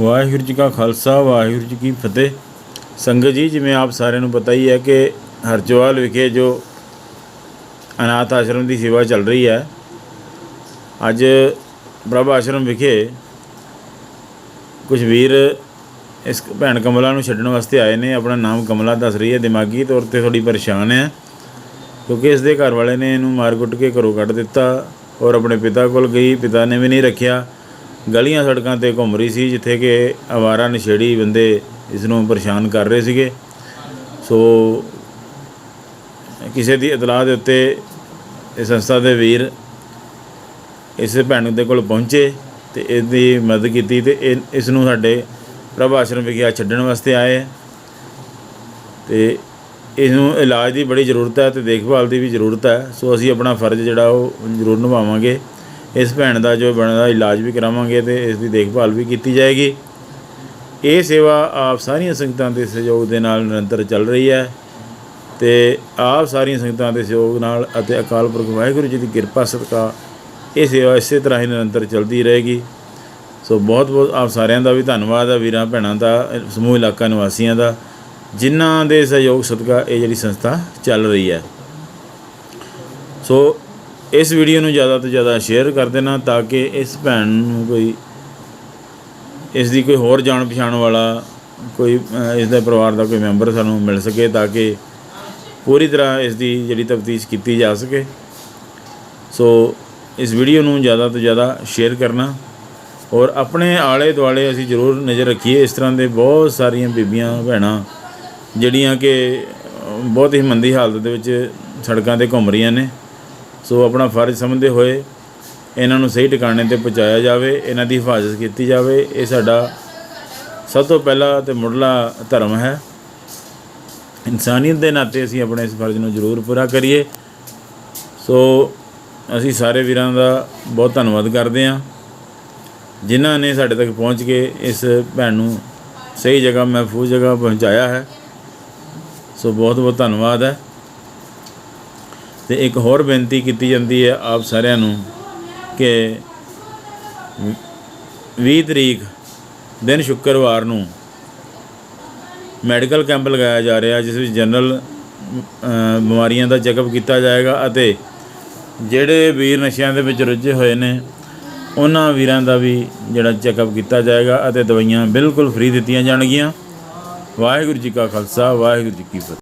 ਵਾਹਿਗੁਰੂ ਜੀ ਕਾ ਖਾਲਸਾ, ਵਾਹਿਗੁਰੂ ਜੀ ਕੀ ਫਤਿਹ। ਸੰਗਤ ਜੀ, ਜਿਵੇਂ ਆਪ ਸਾਰਿਆਂ ਨੂੰ ਪਤਾ ਹੀ ਹੈ ਕਿ ਹਰਜਵਾਲ ਵਿਖੇ ਜੋ ਅਨਾਥ ਆਸ਼ਰਮ ਦੀ ਸੇਵਾ ਚੱਲ ਰਹੀ ਹੈ, ਅੱਜ ਪ੍ਰਭ ਆਸ਼ਰਮ ਵਿਖੇ ਕੁਝ ਵੀਰ ਇਸ ਭੈਣ ਕਮਲਾ ਨੂੰ ਛੱਡਣ ਵਾਸਤੇ ਆਏ ਨੇ। ਆਪਣਾ ਨਾਮ ਕਮਲਾ ਦੱਸ ਰਹੀ ਹੈ, ਦਿਮਾਗੀ ਤੌਰ ਤੇ ਥੋੜੀ ਪਰੇਸ਼ਾਨ ਹੈ, ਕਿਉਂਕਿ ਇਸ ਦੇ ਘਰ ਵਾਲੇ ਨੇ ਇਹਨੂੰ ਮਾਰ ਕੁੱਟ ਕੇ ਘਰੋਂ ਕੱਢ ਦਿੱਤਾ ਔਰ ਆਪਣੇ ਪਿਤਾ ਕੋਲ ਗਈ, ਪਿਤਾ ਨੇ ਵੀ ਨਹੀਂ ਰੱਖਿਆ। ਗਲੀਆਂ ਸੜਕਾਂ ਤੇ ਘੁੰਮ ਰਹੀ ਸੀ, ਜਿੱਥੇ ਕਿ ਆਵਾਰਾ ਨਸ਼ੇੜੀ ਬੰਦੇ ਇਸ ਨੂੰ ਪਰੇਸ਼ਾਨ ਕਰ ਰਹੇ ਸੀਗੇ। ਸੋ ਕਿਸੇ ਦੀ ਇਤਲਾਹ ਦੇ ਉੱਤੇ ਇਹ ਸੰਸਥਾ ਦੇ ਵੀਰ ਇਸ ਭੈਣ ਦੇ ਕੋਲ ਪਹੁੰਚੇ ਤੇ ਇਹਦੀ ਮਦਦ ਕੀਤੀ ਤੇ ਇਹ- ਇਸ ਨੂੰ ਸਾਡੇ ਪ੍ਰਭ ਆਸ਼ਰਮ ਵਿਖੇ ਛੱਡਣ ਵਾਸਤੇ ਆਏ ਹੈ ਇਸ ਨੂੰ ਇਲਾਜ ਦੀ ਬੜੀ ਜ਼ਰੂਰਤ ਹੈ ਤੇ ਦੇਖਭਾਲ ਦੀ ਵੀ ਜ਼ਰੂਰਤ ਹੈ। ਸੋ ਅਸੀਂ ਆਪਣਾ ਫਰਜ਼ ਜਿਹੜਾ ਉਹ ਜ਼ਰੂਰ ਨਿਭਾਵਾਂਗੇ। ਇਸ ਭੈਣ ਦਾ ਜੋ ਬਣਦਾ, ਇਲਾਜ ਵੀ ਕਰਾਵਾਂਗੇ ਤੇ ਇਸ ਦੀ ਦੇਖਭਾਲ ਵੀ ਕੀਤੀ ਜਾਏਗੀ। ਇਹ ਸੇਵਾ ਆਪ ਸਾਰੀਆਂ ਸੰਗਤਾਂ ਦੇ ਸਹਿਯੋਗ ਦੇ ਨਾਲ ਨਿਰੰਤਰ ਚੱਲ ਰਹੀ ਹੈ ਤੇ ਆਪ ਸਾਰੀਆਂ ਸੰਗਤਾਂ ਦੇ ਸਹਿਯੋਗ ਨਾਲ ਅਤੇ ਅਕਾਲ ਪੁਰਖ ਵਾਹਿਗੁਰੂ ਜੀ ਦੀ ਕਿਰਪਾ ਸਦਕਾ ਇਹ ਸੇਵਾ ਇਸੇ ਤਰ੍ਹਾਂ ਹੀ ਨਿਰੰਤਰ ਚੱਲਦੀ ਰਹੇਗੀ। ਸੋ ਬਹੁਤ ਬਹੁਤ ਆਪ ਸਾਰਿਆਂ ਦਾ ਵੀ ਧੰਨਵਾਦ ਹੈ ਵੀਰਾਂ ਭੈਣਾਂ ਦਾ, ਸਮੂਹ ਇਲਾਕਾ ਨਿਵਾਸੀਆਂ ਦਾ, ਜਿਨ੍ਹਾਂ ਦੇ ਸਹਿਯੋਗ ਸਦਕਾ ਇਹ ਜਿਹੜੀ ਸੰਸਥਾ ਚੱਲ ਰਹੀ ਹੈ। ਸੋ ਇਸ ਵੀਡੀਓ ਨੂੰ ਜ਼ਿਆਦਾ ਤੋਂ ਜ਼ਿਆਦਾ ਸ਼ੇਅਰ ਕਰ ਦੇਣਾ ਤਾਂ ਕਿ ਇਸ ਭੈਣ ਨੂੰ ਕੋਈ ਇਸ ਦੀ ਕੋਈ ਹੋਰ ਜਾਣ ਪਛਾਣ ਵਾਲਾ ਕੋਈ ਅ, ਇਸ ਦੇ ਪਰਿਵਾਰ ਦਾ ਕੋਈ ਮੈਂਬਰ ਸਾਨੂੰ ਮਿਲ ਸਕੇ ਤਾਂ ਕਿ ਪੂਰੀ ਤਰ੍ਹਾਂ ਇਸ ਦੀ ਜਿਹੜੀ ਤਫਤੀਸ਼ ਕੀਤੀ ਜਾ ਸਕੇ। ਸੋ ਇਸ ਵੀਡੀਓ ਨੂੰ ਜ਼ਿਆਦਾ ਤੋਂ ਜ਼ਿਆਦਾ ਸ਼ੇਅਰ ਕਰਨਾ ਔਰ ਆਪਣੇ ਆਲੇ ਦੁਆਲੇ ਅਸੀਂ ਜ਼ਰੂਰ ਨਜ਼ਰ ਰੱਖੀਏ। ਇਸ ਤਰ੍ਹਾਂ ਦੇ ਬਹੁਤ ਸਾਰੀਆਂ ਬੀਬੀਆਂ ਭੈਣਾਂ ਜਿਹੜੀਆਂ ਕਿ ਬਹੁਤ ਹੀ ਮੰਦੀ ਹਾਲਤ ਦੇ ਵਿੱਚ ਸੜਕਾਂ ਤੇ ਘੁੰਮ ਰਹੀਆਂ ਨੇ। ਸੋ ਆਪਣਾ ਫਰਜ਼ ਸਮਝਦੇ ਹੋਏ ਇਹਨਾਂ ਨੂੰ ਸਹੀ ਟਿਕਾਣੇ ਤੇ ਪਹੁੰਚਾਇਆ ਜਾਵੇ, ਇਹਨਾਂ ਦੀ ਹਿਫਾਜ਼ਤ ਕੀਤੀ ਜਾਵੇ। ਇਹ ਸਾਡਾ ਸਭ ਤੋਂ ਪਹਿਲਾ ਤੇ ਮੁੱਢਲਾ ਧਰਮ ਹੈ। ਇਨਸਾਨੀਅਤ ਦੇ ਨਾਤੇ ਅਸੀਂ ਆਪਣੇ ਇਸ ਫਰਜ਼ ਨੂੰ ਜ਼ਰੂਰ ਪੂਰਾ ਕਰੀਏ। ਸੋ ਅਸੀਂ ਸਾਰੇ ਵੀਰਾਂ ਦਾ ਬਹੁਤ ਧੰਨਵਾਦ ਕਰਦੇ ਹਾਂ। ਜਿਨ੍ਹਾਂ ਨੇ ਸਾਡੇ ਤੱਕ ਪਹੁੰਚ ਕੇ ਇਸ ਭੈਣ ਨੂੰ ਸਹੀ ਜਗ੍ਹਾ, ਮਹਿਫੂਜ਼ ਜਗ੍ਹਾ ਪਹੁੰਚਾਇਆ ਹੈ। ਸੋ ਬਹੁਤ ਬਹੁਤ ਧੰਨਵਾਦ ਹੈ। ਤੇ ਇੱਕ ਹੋਰ ਬੇਨਤੀ ਕੀਤੀ ਜਾਂਦੀ ਹੈ ਆਪ ਸਾਰਿਆਂ ਨੂੰ ਕਿ 20 ਤਰੀਕ ਦਿਨ ਸ਼ੁੱਕਰਵਾਰ ਨੂੰ ਮੈਡੀਕਲ ਕੈਂਪ ਲਗਾਇਆ ਜਾ ਰਿਹਾ, ਜਿਸ ਵਿੱਚ ਜਨਰਲ ਬਿਮਾਰੀਆਂ ਦਾ ਚੈੱਕਅਪ ਕੀਤਾ ਜਾਏਗਾ ਅਤੇ ਜਿਹੜੇ ਵੀਰ ਨਸ਼ਿਆਂ ਦੇ ਵਿੱਚ ਰੁੱਝੇ ਹੋਏ ਨੇ, ਉਹਨਾਂ ਵੀਰਾਂ ਦਾ ਵੀ ਜਿਹੜਾ ਚੈੱਕਅਪ ਕੀਤਾ ਜਾਏਗਾ ਅਤੇ ਦਵਾਈਆਂ ਬਿਲਕੁਲ ਫ੍ਰੀ ਦਿੱਤੀਆਂ ਜਾਣਗੀਆਂ। ਵਾਹਿਗੁਰੂ ਜੀ ਕਾ ਖਾਲਸਾ, ਵਾਹਿਗੁਰੂ ਜੀ ਕੀ ਫਤਿਹ।